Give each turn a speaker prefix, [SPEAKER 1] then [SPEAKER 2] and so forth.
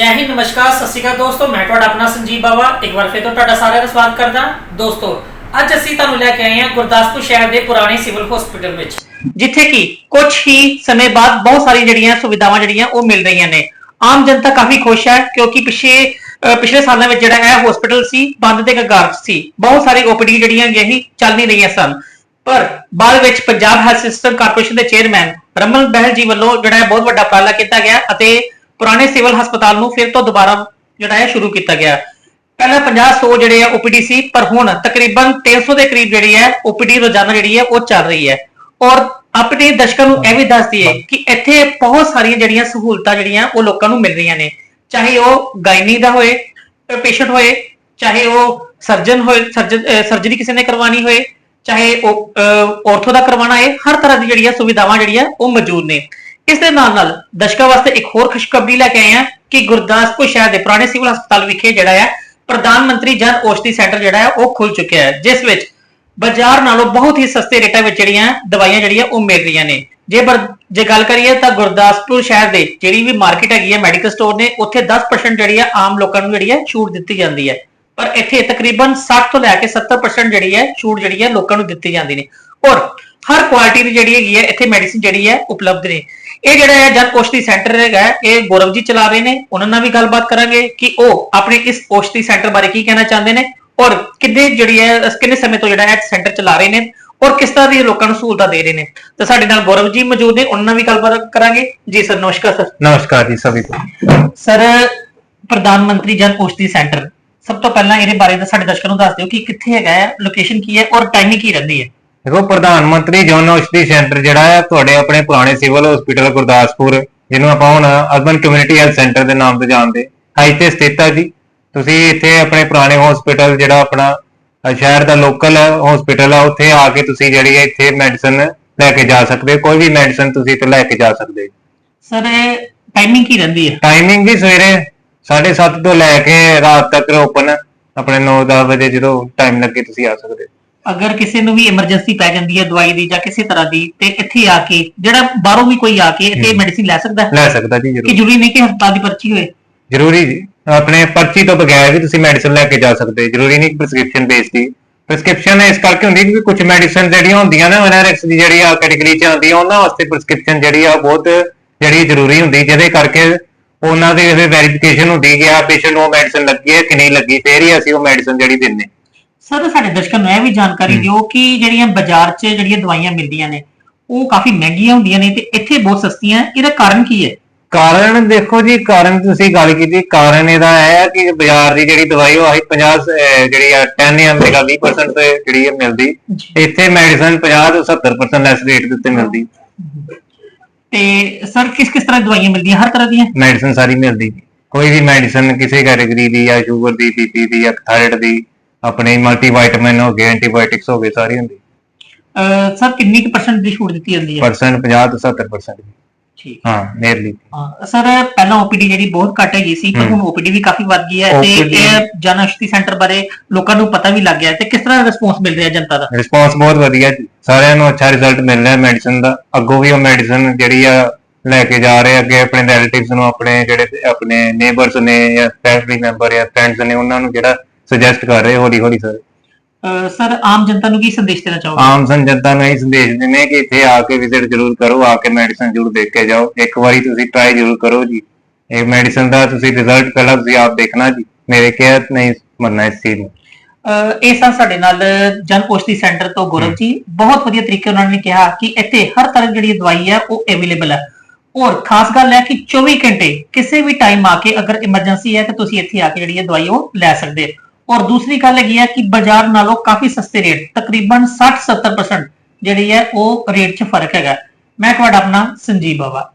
[SPEAKER 1] ਜੈ ਹਿੰਦ, ਨਮਸਕਾਰ, ਸਤਿ ਸ਼੍ਰੀ ਅਕਾਲ ਦੋਸਤੋ, ਮੈਂ ਤੁਹਾਡਾ ਆਪਣਾ ਸੰਜੀਵ ਬਾਵਾ। ਇੱਕ ਵਾਰ ਫਿਰ ਤੋਂ ਤੁਹਾਡਾ ਸਾਰਿਆਂ ਦਾ ਸਵਾਗਤ ਕਰਦਾ। ਦੋਸਤੋ, ਅੱਜ ਅਸੀਂ ਤੁਹਾਨੂੰ ਲੈ ਕੇ ਆਏ ਹਾਂ ਗੁਰਦਾਸਪੁਰ ਸ਼ਹਿਰ ਦੇ ਪੁਰਾਣੇ ਸਿਵਲ ਹਸਪੀਟਲ ਵਿੱਚ, ਜਿੱਥੇ ਕਿ ਕੁਝ ਹੀ ਸਮੇਂ ਬਾਅਦ ਬਹੁਤ ਸਾਰੀ ਜਿਹੜੀਆਂ ਸੁਵਿਧਾਵਾਂ ਜਿਹੜੀਆਂ ਉਹ ਮਿਲ ਰਹੀਆਂ ਨੇ। ਆਮ ਜਨਤਾ ਕਾਫੀ ਖੁਸ਼ ਹੈ, ਕਿਉਂਕਿ ਪਿਛੇ ਪਿਛਲੇ ਸਾਲਾਂ ਵਿੱਚ ਜਿਹੜਾ ਇਹ ਹਸਪੀਟਲ ਸੀ, ਬੰਦ ਦੇ ਕਗਾਰ ਸੀ। ਬਹੁਤ ਸਾਰੀ ਓਪੀਡੀ ਜਿਹੜੀਆਂ ਯਹੀ ਚੱਲ ਨਹੀਂ ਰਹੀਆਂ ਸਨ। ਪਰ ਬਾਅਦ ਵਿੱਚ ਪੰਜਾਬ ਹੈਲਥ ਸਿਸਟਮ ਕਾਰਪੋਰੇਸ਼ਨ ਦੇ ਚੇਅਰਮੈਨ ਰਮਨ ਬਹਿਲ ਜੀ ਵੱਲੋਂ ਜਿਹੜਾ ਹੈ ਬਹੁਤ ਵੱਡਾ ਉਪਰਾਲਾ ਕੀਤਾ ਗਿਆ ਅਤੇ ਪੁਰਾਣੇ ਸਿਵਲ ਹਸਪਤਾਲ ਨੂੰ ਫਿਰ ਤੋਂ ਦੁਬਾਰਾ ਜਿਹੜਾ ਹੈ ਸ਼ੁਰੂ ਕੀਤਾ ਗਿਆ। ਪਹਿਲਾਂ 50 100 ਜਿਹੜੇ ਆ ਓਪੀਡੀ ਸੀ, ਪਰ ਹੁਣ ਤਕਰੀਬਨ 300 ਦੇ ਕਰੀਬ ਜਿਹੜੀ ਹੈ ਓਪੀਡੀ ਰੋਜ਼ਾਨਾ ਜਿਹੜੀ ਹੈ ਉਹ ਚੱਲ ਰਹੀ ਹੈ। ਔਰ ਆਪਣੇ ਦਰਸ਼ਕਾਂ ਨੂੰ ਇਹ ਵੀ ਦੱਸਦੀ ਹੈ ਕਿ ਇੱਥੇ ਬਹੁਤ ਸਾਰੀਆਂ ਜਿਹੜੀਆਂ ਸਹੂਲਤਾਂ ਜਿਹੜੀਆਂ ਉਹ ਲੋਕਾਂ ਨੂੰ ਮਿਲ ਰਹੀਆਂ ਨੇ। ਚਾਹੇ ਉਹ ਗਾਇਨੀ ਦਾ ਹੋਏ, ਪੇਸ਼ੈਂਟ ਹੋਏ, ਚਾਹੇ ਉਹ ਸਰਜਨ ਹੋਏ ਸਰਜਰੀ ਕਿਸੇ ਨੇ ਕਰਵਾਣੀ ਹੋਏ, ਚਾਹੇ ਉਹ ਆਰਥੋ ਦਾ ਕਰਵਾਉਣਾ ਹੈ ਹਰ ਤਰ੍ਹਾਂ ਦੀ ਜਿਹੜੀਆਂ ਸੁਵਿਧਾਵਾਂ ਜਿਹੜੀਆਂ ਉਹ ਮੌਜੂਦ ਨੇ। ਇਸ ਦੇ ਨਾਲ ਨਾਲ ਦਰਸ਼ਕਾਂ ਵਾਸਤੇ ਇੱਕ ਹੋਰ ਖੁਸ਼ਖਬਰੀ ਲੈ ਕੇ ਆਏ ਹਾਂ ਕਿ ਗੁਰਦਾਸਪੁਰ ਸ਼ਹਿਰ ਦੇ ਪੁਰਾਣੇ ਸਿਵਲ ਹਸਪਤਾਲ ਵਿਖੇ ਜਿਹੜਾ ਹੈ, ਪ੍ਰਧਾਨ ਮੰਤਰੀ ਜਨ ਔਸ਼ਧੀ ਸੈਂਟਰ ਜਿਹੜਾ ਹੈ, ਉਹ ਖੁੱਲ ਚੁੱਕਿਆ ਹੈ, ਜਿਸ ਵਿੱਚ ਬਾਜ਼ਾਰ ਨਾਲੋਂ ਬਹੁਤ ਹੀ ਸਸਤੇ ਰੇਟਾਂ ਵਿੱਚ ਜਿਹੜੀਆਂ ਦਵਾਈਆਂ ਜਿਹੜੀਆਂ ਉਹ ਮਿਲ ਰਹੀਆਂ ਨੇ। ਜੇ ਪਰ ਜੇ ਗੱਲ ਕਰੀਏ ਤਾਂ ਗੁਰਦਾਸਪੁਰ ਸ਼ਹਿਰ ਦੇ ਜਿਹੜੀ ਵੀ ਮਾਰਕੀਟ ਹੈਗੀ ਹੈ, ਮੈਡੀਕਲ ਸਟੋਰ ਨੇ, ਉੱਥੇ 10% ਜਿਹੜੀ ਹੈ ਆਮ ਲੋਕਾਂ ਨੂੰ ਜਿਹੜੀ ਹੈ ਛੂਟ ਦਿੱਤੀ ਜਾਂਦੀ ਹੈ। ਪਰ ਇੱਥੇ ਤਕਰੀਬਨ 60 ਤੋਂ ਲੈ ਕੇ 70% ਜਿਹੜੀ ਹੈ ਛੂਟ ਜਿਹੜੀ ਹੈ ਲੋਕਾਂ ਨੂੰ ਦਿੱਤੀ ਜਾਂਦੀ ਨੇ। ਔਰ ਹਰ ਕੁਆਲਿਟੀ ਦੀ ਜਿਹੜੀ ਹੈਗੀ ਹੈ, ਇੱਥੇ ਮੈਡੀਸਿਨ ਜਿਹੜੀ ਹੈ, ਉਪਲਬਧ ਨੇ। ਇਹ ਜਿਹੜਾ ਹੈ ਜਨ ਕੋਸ਼ਤੀ ਸੈਂਟਰ ਹੈਗਾ ਇਹ ਗੌਰਵ ਜੀ ਚਲਾ ਰਹੇ ਨੇ ਉਹਨਾਂ ਨਾਲ ਵੀ ਗੱਲਬਾਤ ਕਰਾਂਗੇ ਕਿ ਉਹ ਆਪਣੇ ਇਸ ਕੋਸ਼ਤੀ ਸੈਂਟਰ ਬਾਰੇ ਕੀ ਕਹਿਣਾ ਚਾਹੁੰਦੇ ਨੇ ਔਰ ਕਿੰਨੇ ਜਿਹੜੀ ਹੈ ਕਿੰਨੇ ਸਮੇਂ ਤੋਂ ਜਿਹੜਾ ਹੈ ਸੈਂਟਰ ਚਲਾ ਰਹੇ ਨੇ ਔਰ ਕਿਸ ਤਰ੍ਹਾਂ ਦੀ ਲੋਕਾਂ ਨੂੰ ਸਹੂਲਤਾਂ ਦੇ ਰਹੇ ਨੇ। ਤਾਂ ਸਾਡੇ ਨਾਲ ਗੌਰਵ ਜੀ ਮੌਜੂਦ ਨੇ ਉਹਨਾਂ ਨਾਲ ਵੀ ਗੱਲਬਾਤ ਕਰਾਂਗੇ। ਜੀ ਸਰ ਨਮਸਕਾਰ ਸਰ।
[SPEAKER 2] ਨਮਸਕਾਰ ਜੀ ਸਭੀ ਨੂੰ
[SPEAKER 1] ਸਰ ਪ੍ਰਧਾਨ ਮੰਤਰੀ ਜਨ ਕੋਸ਼ਤੀ ਸੈਂਟਰ ਸਭ ਤੋਂ ਪਹਿਲਾਂ ਇਹਦੇ ਬਾਰੇ ਸਾਡੇ ਦਰਸ਼ਕਾਂ ਨੂੰ ਦੱਸ ਦਿਓ ਕਿ ਕਿੱਥੇ ਹੈਗਾ ਹੈ ਲੋਕੇਸ਼ਨ ਕੀ ਹੈ ਔਰ ਟਾਈਮਿੰਗ ਕੀ ਰਹਿੰਦੀ ਹੈ।
[SPEAKER 2] ਦੇਖੋ ਪ੍ਰਧਾਨ ਮੰਤਰੀ ਜਨ ਔਸ਼ਧੀ ਸੈਂਟਰ ਜਿਹੜਾ ਹੈ ਤੁਹਾਡੇ ਆਪਣੇ ਪੁਰਾਣੇ ਸਿਵਲ ਹਸਪੀਟਲ ਗੁਰਦਾਸਪੁਰ ਜਿਹਨੂੰ ਆਪਾਂ ਹੁਣ ਅਰਬਨ ਕਮਿਊਨਿਟੀ ਹੈਲਥ ਸੈਂਟਰ ਦੇ ਨਾਮ ਤੋਂ ਜਾਣਦੇ ਹਾਈ ਤੇ ਸਥਿਤ ਹੈ ਜੀ। ਤੁਸੀਂ ਇੱਥੇ ਆਪਣੇ ਪੁਰਾਣੇ ਹਸਪੀਟਲ ਜਿਹੜਾ ਆਪਣਾ ਸ਼ਹਿਰ ਦਾ ਲੋਕਲ ਹਸਪੀਟਲ ਆ ਉੱਥੇ ਆ ਕੇ ਤੁਸੀਂ ਜਿਹੜੀ ਹੈ ਇੱਥੇ ਮੈਡੀਸਨ ਲੈ ਕੇ ਜਾ ਸਕਦੇ ਹੋ। ਕੋਈ ਵੀ ਮੈਡੀਸਨ ਤੁਸੀਂ ਇੱਥੇ ਲੈ ਕੇ ਜਾ ਸਕਦੇ ਹੋ।
[SPEAKER 1] ਸਰ ਟਾਈਮਿੰਗ ਕੀ ਰਹਿੰਦੀ ਹੈ?
[SPEAKER 2] ਟਾਈਮਿੰਗ ਵੀ ਸਵੇਰੇ 7:30 ਤੋਂ ਲੈ ਕੇ ਰਾਤ ਤੱਕ ਓਪਨ ਆਪਣੇ 9-10 ਵਜੇ ਜਦੋਂ ਟਾਈਮ ਲੱਗੇ ਤੁਸੀਂ ਆ ਸਕਦੇ ਹੋ।
[SPEAKER 1] ਅਗਰ ਕਿਸੇ ਨੂੰ ਵੀ ਐਮਰਜੈਂਸੀ ਪੈ ਜਾਂਦੀ ਹੈ ਦਵਾਈ ਦੀ ਜਾਂ ਕਿਸੇ ਤਰ੍ਹਾਂ ਦੀ ਤੇ ਇੱਥੇ ਆ ਕੇ ਜਿਹੜਾ ਬਾਹਰੋਂ ਵੀ ਕੋਈ ਆ ਕੇ ਇੱਥੇ। ਮੈਡੀਸਿਨ ਲੈ ਸਕਦਾ? ਹੈ
[SPEAKER 2] ਲੈ ਸਕਦਾ ਜੀ
[SPEAKER 1] ਕਿ
[SPEAKER 2] ਜ਼ਰੂਰ
[SPEAKER 1] ਜ਼ਰੂਰੀ ਨਹੀਂ ਕਿ ਹਸਪਤਾਲ ਦੀ ਪਰਚੀ ਹੋਏ?
[SPEAKER 2] ਜ਼ਰੂਰੀ ਜੀ। ਆਪਣੇ ਪਰਚੀ ਤੋਂ ਬਗੈਰ ਵੀ ਤੁਸੀਂ ਮੈਡੀਸਨ ਲੈ ਕੇ ਜਾ ਸਕਦੇ। ਹੋ ਜ਼ਰੂਰੀ ਨਹੀਂ ਪ੍ਰੈਸਕ੍ਰਿਪਸ਼ਨ ਬੇਸਡ ਦੀ ਪ੍ਰੈਸਕ੍ਰਿਪਸ਼ਨ ਇਸ ਕਰਕੇ ਹੁੰਦੀ ਕਿ ਕੁਝ ਮੈਡੀਸਨ ਜਿਹੜੀਆਂ ਹੁੰਦੀਆਂ ਨਾ ਐਨਆਰਐਕਸ ਦੀ ਜਿਹੜੀ ਆ ਕੈਟਾਗਰੀ ਚ ਆਉਂਦੀ ਆ ਉਹਨਾਂ ਵਾਸਤੇ ਪ੍ਰੈਸਕ੍ਰਿਪਸ਼ਨ ਜਿਹੜੀ ਆ ਉਹ ਬਹੁਤ ਜਿਹੜੀ ਜ਼ਰੂਰੀ ਹੁੰਦੀ ਜਿਹਦੇ ਕਰਕੇ ਉਹਨਾਂ ਦੇ ਵੈਰੀਫਿਕੇਸ਼ਨ ਹੁੰਦੀ ਕਿ ਆ ਪੇਸ਼ੈਂਟ ਨੂੰ ਮੈਡੀਸਨ ਲੱਗੀ ਹੈ ਕਿ ਨਹੀਂ ਲੱਗੀ ਫੇਰ ਹੀ ਅਸੀਂ ਉਹ ਮੈਡੀਸਨ ਜਿਹੜੀ ਦਿੰਨੇ
[SPEAKER 1] ਸਰ ਸਾਡੇ ਦਰਸ਼ਕਾਂ ਨੂੰ ਇਹ ਵੀ ਜਾਣਕਾਰੀ। ਦਿਓ ਕਿ ਜਿਹੜੀਆਂ ਬਾਜ਼ਾਰ 'ਚ ਜਿਹੜੀਆਂ ਦਵਾਈਆਂ ਮਿਲਦੀਆਂ ਨੇ ਉਹ ਕਾਫੀ ਮਹਿੰਗੀਆਂ ਹੁੰਦੀਆਂ ਨੇ ਤੇ ਇੱਥੇ ਬਹੁਤ ਸਸਤੀਆਂ ਇਹਦਾ ਕਾਰਨ ਕੀ ਹੈ?
[SPEAKER 2] ਕਾਰਨ ਦੇਖੋ ਜੀ ਕਾਰਨ ਤੁਸੀਂ ਗੱਲ ਕੀਤੀ ਕਾਰਨ ਇਹਦਾ ਇਹ ਹੈ ਕਿ ਬਾਜ਼ਾਰ ਦੀ ਜਿਹੜੀ ਦਵਾਈ ਉਹ ਆਹੀ 50 ਅਹ ਜਿਹੜੀ ਆ 10 ਜਾਂ ਮੇਗਾ 20% ਤੇ ਜਿਹੜੀ ਹੈ ਮਿਲਦੀ। ਇੱਥੇ ਮੈਡੀਸਨ 50 ਤੋਂ 70% ਲੈਸ ਰੇਟ ਦੇ ਉੱਤੇ ਮਿਲਦੀ।
[SPEAKER 1] ਤੇ ਸਰ ਕਿਸ ਕਿਸ ਤਰ੍ਹਾਂ ਦੀ ਦਵਾਈਆਂ ਮਿਲਦੀਆਂ ਹਰ ਤਰ੍ਹਾਂ ਦੀਆਂ?
[SPEAKER 2] ਮੈਡੀਸਨ ਸਾਰੀ ਮਿਲਦੀ। ਕੋਈ ਵੀ ਮੈਡੀਸਨ ਕਿਸੇ ਕੈਟਾਗਰੀ ਦੀ ਜਾਂ ਸ਼ੂਗਰ ਦੀ ਬੀਪੀ ਦੀ ਜਾਂ ਥਾਇਰਾਇਡ ਦੀ ਆਪਣੇ ਮਲਟੀਵਿਟਾਮਿਨ ਹੋ ਗਏ ਐਂਟੀਬਾਇਓਟਿਕਸ ਹੋ ਗਏ ਸਾਰੀ ਹੁੰਦੀ।
[SPEAKER 1] ਸਰ ਕਿੰਨੀ ਕੁ ਪਰਸੈਂਟ ਦੀ ਛੂਟ ਦਿੱਤੀ ਜਾਂਦੀ ਹੈ?
[SPEAKER 2] ਪਰਸੈਂਟ 50 ਤੋਂ 70%
[SPEAKER 1] ਠੀਕ।
[SPEAKER 2] ਹਾਂ ਨੀਅਰਲੀ
[SPEAKER 1] ਹਾਂ ਸਰ ਪਹਿਲਾਂ ਓਪੀਡੀ ਜਿਹੜੀ ਬਹੁਤ ਘੱਟ ਹੈਗੀ ਸੀ ਪਰ। ਹੁਣ ਓਪੀਡੀ ਵੀ ਕਾਫੀ ਵੱਧ ਗਈ ਹੈ ਤੇ ਇਹ ਜਨ ਔਸ਼ਧੀ ਸੈਂਟਰ ਬਾਰੇ ਲੋਕਾਂ ਨੂੰ ਪਤਾ ਵੀ ਲੱਗ ਗਿਆ ਤੇ ਕਿਸ ਤਰ੍ਹਾਂ ਰਿਸਪੌਂਸ ਮਿਲ ਰਿਹਾ ਜਨਤਾ ਦਾ?
[SPEAKER 2] ਰਿਸਪੌਂਸ ਬਹੁਤ ਵਧੀਆ ਜੀ। ਸਾਰਿਆਂ ਨੂੰ ਅੱਛਾ ਰਿਜ਼ਲਟ ਮਿਲ ਰਿਹਾ ਮੈਡੀਸਨ ਦਾ। ਅੱਗੋਂ ਵੀ ਉਹ ਮੈਡੀਸਨ ਜਿਹੜੀ ਆ ਲੈ ਕੇ ਜਾ ਰਹੇ ਅੱਗੇ ਆਪਣੇ ਰਿਲੇਟਿਵਸ ਨੂੰ ਆਪਣੇ ਜਿਹੜੇ ਆਪਣੇ ਨੇਬਰਸ ਨੇ ਜਾਂ ਫੈਮਿਲੀ ਮੈਂਬਰ ਜਾਂ ਫਰੈਂਡਸ ਨੇ ਉਹਨਾਂ ਨੂੰ ਜਿਹੜਾ ਸੁਜੈਸਟ ਕਰ ਰਹੇ ਹੌਲੀ ਹੌਲੀ ਸਰ?
[SPEAKER 1] ਸਰ ਆਮ ਜਨਤਾ ਨੂੰ ਕੀ ਸੰਦੇਸ਼ ਦੇਣਾ ਚਾਹੋਗੇ?
[SPEAKER 2] ਆਮ ਸਨ ਜਨਤਾ ਨੂੰ ਇਹ ਸੰਦੇਸ਼ ਦਿੰਦੇ ਕਿ ਇੱਥੇ ਆ ਕੇ ਵਿਜ਼ਿਟ ਜ਼ਰੂਰ ਕਰੋ ਆ ਕੇ ਮੈਡੀਸਨ ਜ਼ਰੂਰ ਦੇਖ ਕੇ ਜਾਓ। ਇੱਕ ਵਾਰੀ ਤੁਸੀਂ ਟਰਾਈ ਜ਼ਰੂਰ ਕਰੋ ਜੀ। ਇਹ ਮੈਡੀਸਨ ਦਾ ਤੁਸੀਂ ਰਿਜ਼ਲਟ ਪਹਿਲਾਂ ਤੁਸੀਂ ਆਪ ਦੇਖਣਾ ਜੀ। ਮੇਰੇ ਕਿਹਾ ਨਹੀਂ ਮੰਨਣਾ ਇਸ ਚੀਜ਼ ਨੂੰ।
[SPEAKER 1] ਅਹ ਇਹ ਸਨ ਸਾਡੇ ਨਾਲ ਜਨ ਔਸ਼ਧੀ ਸੈਂਟਰ ਤੋਂ ਗੌਰਵ ਜੀ ਬਹੁਤ ਵਧੀਆ ਤਰੀਕੇ ਉਹਨਾਂ ਨੇ ਕਿਹਾ ਕਿ ਇੱਥੇ ਹਰ ਤਰ੍ਹਾਂ ਦੀ ਜਿਹੜੀ ਦਵਾਈ ਹੈ ਉਹ ਅਵੇਲੇਬਲ ਹੈ ਔਰ ਖਾਸ ਗੱਲ ਹੈ ਕਿ 24 ਘੰਟੇ ਕਿਸੇ ਵੀ ਟਾਈਮ ਆ ਕੇ ਅਗਰ ਐਮਰਜੈਂਸੀ ਹੈ ਤਾਂ ਤੁਸੀਂ ਇੱਥੇ ਆ ਕੇ ਜਿਹੜੀ ਹੈ ਦਵਾਈ ਉਹ ਲੈ ਸਕਦੇ ਹੋ। ਔਰ ਦੂਸਰੀ ਗੱਲ ਹੈਗੀ ਹੈ ਕਿ ਬਾਜ਼ਾਰ ਨਾਲੋਂ ਕਾਫੀ ਸਸਤੇ ਰੇਟ ਤਕਰੀਬਨ 60-70% ਜਿਹੜੀ ਹੈ ਉਹ ਰੇਟ 'ਚ ਫ਼ਰਕ ਹੈਗਾ। ਮੈਂ ਤੁਹਾਡਾ ਆਪਣਾ ਸੰਜੀਵ ਬਾਵਾ।